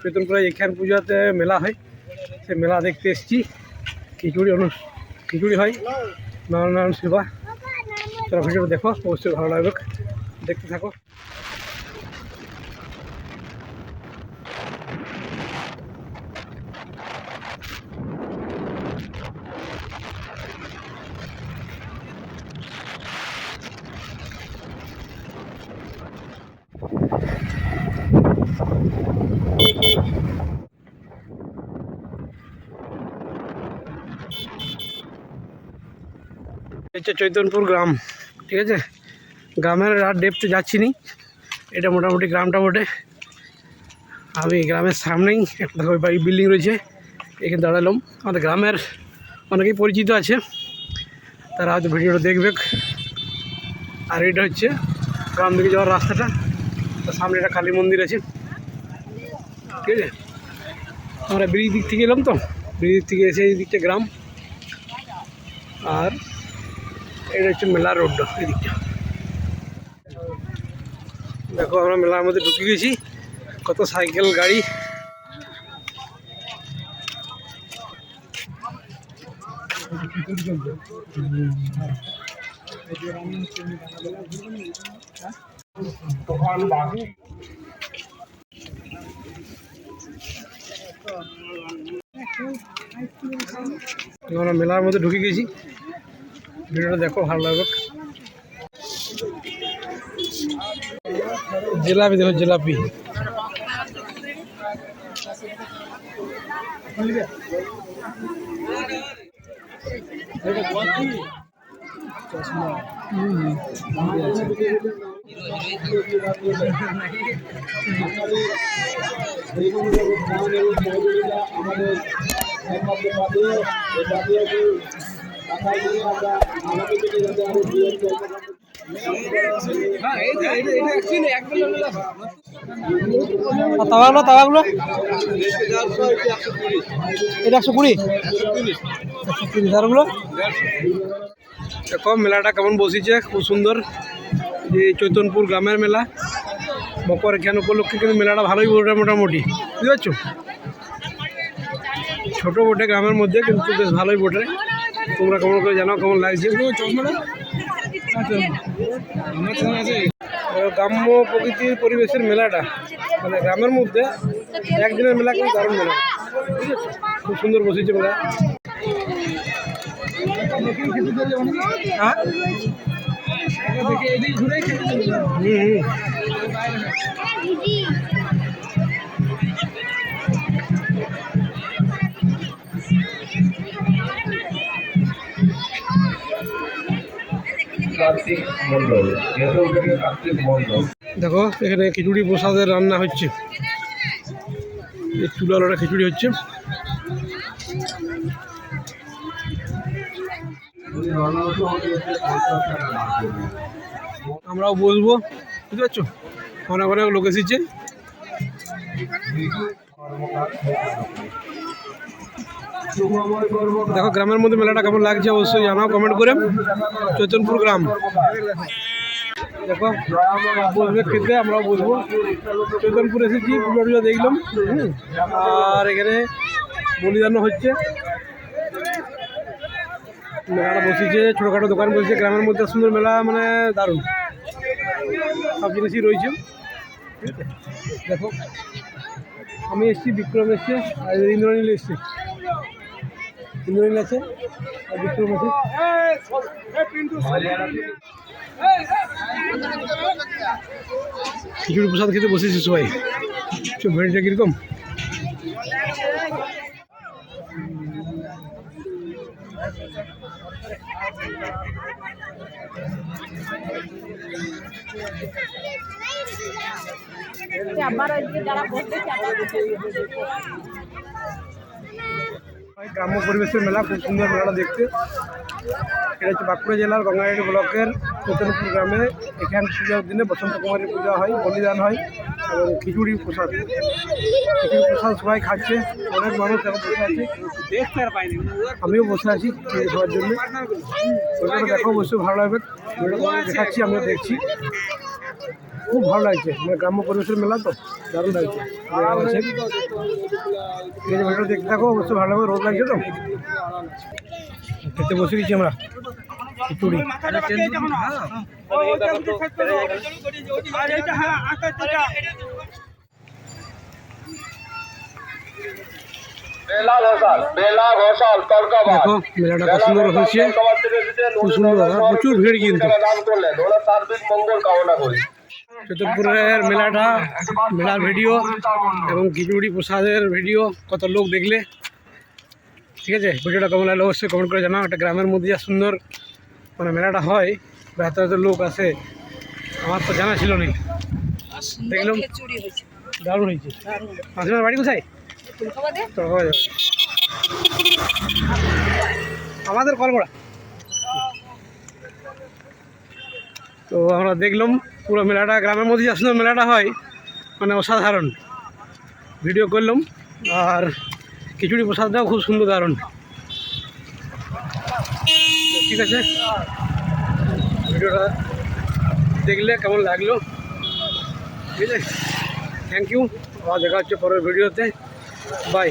চৈতনপুরে এখান পূজাতে মেলা হয়। সে মেলা দেখতে এসেছি। খিচুড়ি অনু খিচুড়ি হয়। নানান সেবা। তারা ভিডিওটা দেখো, অবশ্যই ভালো লাগবে। দেখতে থাকো। হচ্ছে চৈতনপুর গ্রাম, ঠিক আছে? গ্রামের আর ডেপতে যাচ্ছি নি এটা মোটামুটি গ্রামটা বটে। আমি গ্রামের সামনেই একটা বাড়ি বিল্ডিং রয়েছে, এখানে দাঁড়ালাম। আমাদের গ্রামের অনেকেই পরিচিত আছে, তারা হয়তো ভিডিওটা দেখবে। আর এটা হচ্ছে গ্রাম দিকে যাওয়ার রাস্তাটা, তার সামনে একটা কালী মন্দির আছে। ঠিক আছে? আমরা ব্রিজ দিক থেকে এলাম তো ব্রিজ দিক থেকে এসে এই দিকটা গ্রাম। আর এটা হচ্ছে মেলা রোড এই দিকটা দেখো আমরা মেলার মধ্যে ঢুকে গেছি, কত সাইকেল, গাড়ি। আমরা মেলার মধ্যে ঢুকে গেছি। ভিডিওটা দেখো ভালো লাগবে। জিলাপি দেখো জিলাপি। এটা দেখো, মেলাটা কেমন বসেছে, খুব সুন্দর। যে চৈতনপুর গ্রামের মেলা। মকর এখান উপলক্ষে কিন্তু মেলাটা ভালোই বটে মোটামুটি। বুঝতে পারছ? ছোটো বটে গ্রামের মধ্যে, কিন্তু বেশ ভালোই বটে। তোমরা কেমন করে জানাও কেমন লাগছে? গ্রাম্য প্রকৃতির পরিবেশের মেলাটা। মানে গ্রামের মধ্যে একদিনের মেলা কিন্তু দারুণ মেলা ঠিক আছে? খুব সুন্দর বসেছে মেলা। হ্যাঁ? হুম হুম। কার্তিক মন্ডল ভেতর থেকে কার্তিক মন্ডল দেখো, এখানে খিচুড়ি প্রসাদের রান্না হচ্ছে। এই চুলালোটা খিচুড়ি হচ্ছে। আমরাও বসবো বুঝতে পারছ অনেক অনেক লোক এসেছে। দেখো, গ্রামের মধ্যে মেলাটা কেমন লাগছে অবশ্যই জানাও কমেন্ট করে। চৈতনপুর গ্রাম। দেখো, বসবে খেতে, আমরাও বসবো। চৈতনপুর এসেছি পুজো দেখলাম। আর এখানে বলিদানও হচ্ছে। মেলাটা বসেছে, ছোটোখাটো দোকান বসেছে, গ্রামের মধ্যে সুন্দর মেলা মানে দারুণ। সব জিনিসই রয়েছে। দেখো, আমি এসেছি, বিক্রম এসছে, আর ইন্দ্রনীল এসছে। ইন্দ্রনীল আছে। বিক্রম আছে। খিচুড়ি প্রসাদ খেতে বসেছি সবাই ভেড়িটা কীরকম? আবার যারা এই গ্রাম্য পরিবেশের মেলা, খুব সুন্দর মেলাটা দেখতে। এটা হচ্ছে বাঁকুড়া জেলার গঙ্গাহাটি ব্লকের চৈতন্যপুর গ্রামে। এখান পূজার দিনে বসন্ত কুমারী পূজা হয়, বলিদান হয় এবং খিচুড়ি প্রসাদ। খিচুড়ি প্রসাদ সবাই খাচ্ছে, অনেক মানুষ এখন বসে আছে। আমিও বসে আছি খাওয়ার জন্য। দেখো, অবশ্যই ভালো লাগবে। দেখাচ্ছি, আমিও দেখছি। খুব ভালো লাগছে। মানে গ্রাম্য পরিবেশের মেলা তো দারুণ লাগছে। আছে ভিডিওটা দেখতে থাকো অবশ্যই ভালো লাগবে রোদ লাগছে তো। খেতে বসে গেছি আমরা। খিচুড়ি। দেখো মেলাটা কত সুন্দর হয়েছে। খুব সুন্দর প্রচুর ভিড় কিন্তু। করি চতুর্পুরের মেলাটা মেলার ভিডিও এবং খিচুড়ি প্রসাদের ভিডিও কত লোক দেখলে। ঠিক আছে? ভিডিওটা কেমন লাগল অবশ্যই কমেন্ট করে জানাও। একটা গ্রামের মধ্যে যা সুন্দর মানে মেলাটা হয় বা এত এত লোক আসে আমার তো জানা ছিল না দেখলাম দারুণ হয়েছে। মাসিমার বাড়ি কোথায়? আমাদের হয়ে যাবে। আমাদের কলগড়া তো আমরা দেখলাম পুরো মেলাটা, গ্রামের মধ্যে যে সুন্দর মেলাটা হয় মানে অসাধারণ। ভিডিও করলাম, আর খিচুড়ি প্রসাদটাও খুব সুন্দর দারুণ। ঠিক আছে? ভিডিওটা দেখলে কেমন লাগল? ঠিক আছে? থ্যাংক ইউ আবার দেখা হচ্ছে পরের ভিডিওতে। বাই